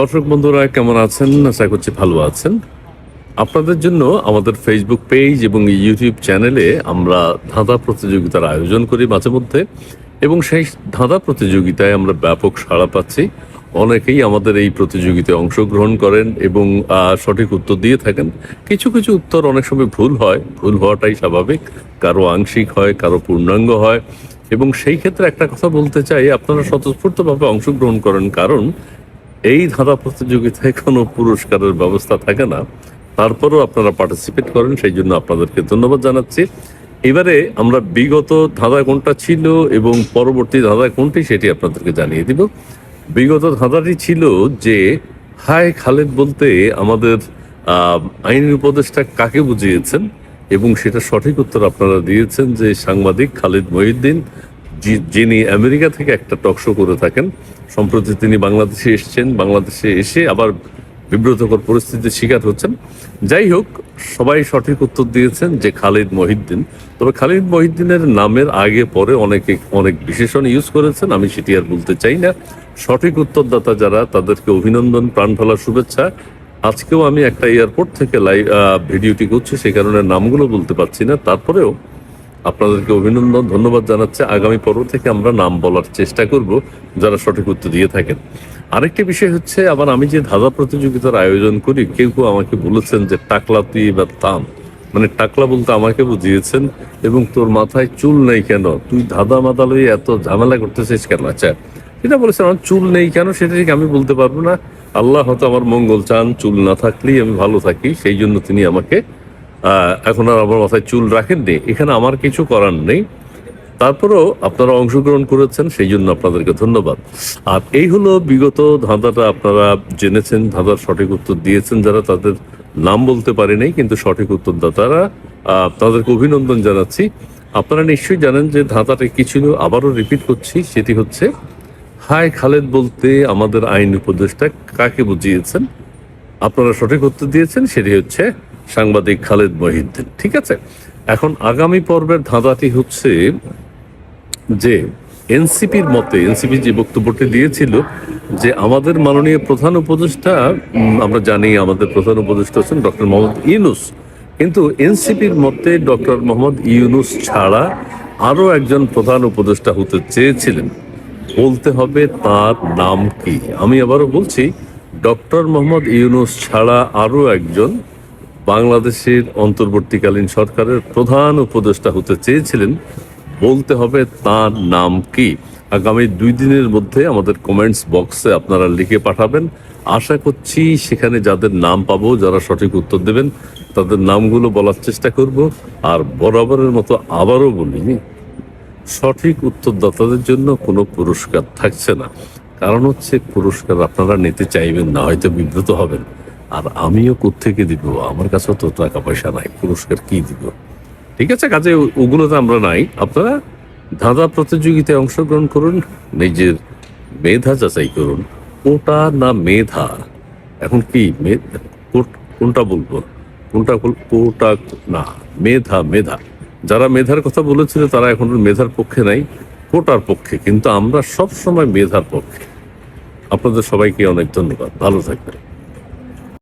দর্শক বন্ধুরা, কেমন আছেন? আশা করছি ভালো আছেন। আপনাদের জন্য আমাদের ফেসবুক পেজ এবং ইউটিউব চ্যানেলে আমরা ধাঁধা প্রতিযোগিতার আয়োজন করি মাঝে মধ্যে এবং সেই ধাঁধা প্রতিযোগিতায় আমরা ব্যাপক সাড়া পাচ্ছি। অনেকেই আমাদের এই প্রতিযোগিতায় অংশগ্রহণ করেন এবং সঠিক উত্তর দিয়ে থাকেন। কিছু কিছু উত্তর অনেক সময় ভুল হয়। ভুল হওয়াটাই স্বাভাবিক। কারও আংশিক হয়, কারও পূর্ণাঙ্গ হয়। এবং সেই ক্ষেত্রে একটা কথা বলতে চাই, আপনারা স্বতঃস্ফূর্তভাবে অংশগ্রহণ করেন। কারণ এই ধাঁধা প্রতিযোগিতায় কোনো পুরস্কারের ব্যবস্থা থাকে না। তারপরেও আপনারা পার্টিসিপেট করেন সেই জন্য আপনাদেরকে ধন্যবাদ জানাচ্ছি। এবারে আমরা বিগত ধাঁধা কোনটা ছিল এবং পরবর্তী ধাঁধা কোনটি সেটি আপনাদেরকে জানিয়ে দিব। বিগত ধাঁধাটি ছিল যে হায় খালেদ বলতে আমাদের আহ, আইনি উপদেষ্টা কাকে বুঝিয়েছেন এবং সেটা সঠিক উত্তর আপনারা দিয়েছেন যে সাংবাদিক খালিদ মহিউদ্দিন যিনি আমেরিকা থেকে একটা টক শো করে থাকেন, সম্প্রতি তিনি বাংলাদেশে এসেছেন, বাংলাদেশে এসে আবার বিব্রতকর পরিস্থিতির শিকার হচ্ছেন। যাই হোক, সবাই সঠিক উত্তর দিয়েছেন যে খালিদ মহিউদ্দিন। তবে খালিদ মহিউদ্দিনের নামের আগে পরে অনেকে অনেক বিশেষণ ইউজ করেছেন, আমি সেটি আর বলতে চাই না। সঠিক উত্তরদাতা যারা, তাদেরকে অভিনন্দন, প্রাণ ফেলার শুভেচ্ছা। আজকেও আমি একটা এয়ারপোর্ট থেকে লাইভ ভিডিওটি করছি সেই কারণে নামগুলো বলতে পারছি না। তারপরেও আপনাদেরকে অভিনন্দন, ধন্যবাদ জানাচ্ছে। আগামী পর্ব থেকে আমরা নাম বলার চেষ্টা করব যারা সঠিক উত্তর দিয়ে থাকেন। আরেকটি বিষয় হচ্ছে, আবার আমি যে ধাঁধা প্রতিযোগিতার আয়োজন করি, কেউ কেউ আমাকে বলেছেন যে টাকলা তুই বা তাম মানে টাকলা বলতে আমাকে বুঝিয়েছেন, এবং তোর মাথায় চুল নেই কেন? তুই ধাঁধা মাদা লইয়ে এত ঝামেলা করতেছিস কেন? আচ্ছা এটা বলেছেন, আমার চুল নেই কেন সেটা ঠিক আমি বলতে পারব না। আল্লাহ হয়তো আমার মঙ্গল চান, চুল না থাকলেই আমি ভালো থাকি, সেই জন্য তিনি আমাকে এখন আর আমার মাথায় চুল রাখেননি। এখানে আমার কিছু করার নেই। তারপরেও আপনারা অংশগ্রহণ করেছেন, সেই জন্য আপনাদেরকে ধন্যবাদ। আর এই হলো বিগত ধাঁধাটা, আপনারা জেনেছেন, ধাঁধার সঠিক উত্তর দিয়েছেন। যারা তাদের নাম বলতে পারে কিন্তু সঠিক উত্তরদাতারা তাদেরকে অভিনন্দন জানাচ্ছি। আপনারা নিশ্চয়ই জানেন যে ধাঁধাটা কি ছিল আবারও রিপিট করছি, সেটি হচ্ছে হাই খালেদ বলতে আমাদের আইন উপদেষ্টা কাকে বুঝিয়েছেন? আপনারা সঠিক উত্তর দিয়েছেন, সেটি হচ্ছে সাংবাদিক খালেদ মহিউদ্দিন, ঠিক আছে? এখন আগামী পর্বের ধাঁধাটি হচ্ছে যে এনসিপির মতে, এনসিপি যে বক্তব্যটি দিয়েছিল যে আমাদের মাননীয় প্রধান উপদেষ্টা আমরা জানি আমাদের প্রধান উপদেষ্টা হচ্ছেন ডক্টর মোহাম্মদ ইউনুস। কিন্তু এনসিপির মতে ডক্টর মোহাম্মদ ইউনুস ছাড়া আরও একজন প্রধান উপদেষ্টা হতে চেয়েছিলেন। বলতে হবে তার নাম কি? আমি আবারও বলছি, ডক্টর মোহাম্মদ ইউনুস ছাড়া আরও একজন বাংলাদেশের অন্তর্বর্তীকালীন সরকারের প্রধান উপদেষ্টা হতে চেয়েছিলেন, বলতে হবে তার নাম কি। আগামী দুই দিনের মধ্যে আমাদের কমেন্টস বক্সে আপনারা লিখে পাঠাবেন। আশা করছি সেখানে যাদের নাম পাবো, যারা সঠিক উত্তর দেবেন, তাদের নামগুলো বলার চেষ্টা করব। আর বরাবরের মতো আবারও বলি, সঠিক উত্তরদাতাদের জন্য কোনো পুরস্কার থাকছে না। কারণ হচ্ছে পুরস্কার আপনারা নিতে চাইবেন না, হয়তো বিব্রত হবেন। আর আমিও কোত্থেকে দিব? আমার কাছেও তো টাকা পয়সা নাই, পুরস্কার কি দিব? ঠিক আছে, কাজে ওগুলোতে আমরা নাই। আপনারা ধাঁধা প্রতিযোগিতায় অংশগ্রহণ করুন, নিজের মেধা যাচাই করুন। ওটা না মেধা? এখন কি কোট- কোনটা বলব? কোনটা কোটা না, মেধা মেধা। যারা মেধার কথা বলেছিল, তারা এখন মেধার পক্ষে নাই, কোটার পক্ষে। কিন্তু আমরা সব সময় মেধার পক্ষে। আপনাদের সবাইকে অনেক ধন্যবাদ। ভালো থাকবেন।